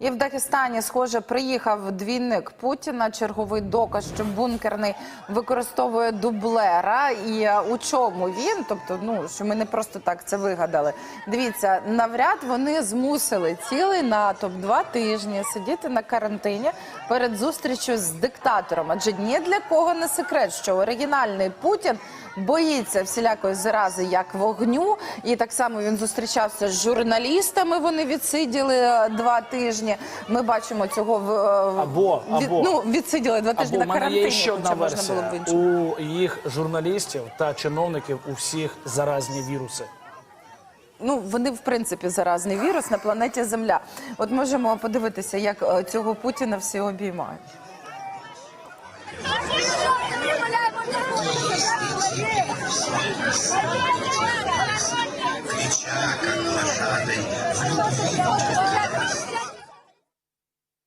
І в Дагестані, схоже, приїхав двійник Путіна. Черговий доказ, що бункерний використовує дублера. І е, у чому він? Тобто, ну що ми не просто так це вигадали. Дивіться, навряд вони змусили цілий натовп два тижні сидіти на карантині перед зустрічю з диктатором. Адже ні для кого не секрет, що оригінальний Путін боїться всілякої зарази як вогню, і так само він зустрічався з журналістами. Вони відсиділи е, два тижні. Ми бачимо цього в е, Або- від- або- ну відсиділи два тижні Або на карантині. є ще одна можна було б. У їх журналістів та чиновників у всіх заразні віруси. Ну вони в принципі заразний вірус на планеті Земля. От можемо подивитися, як е, цього Путіна всі обіймають.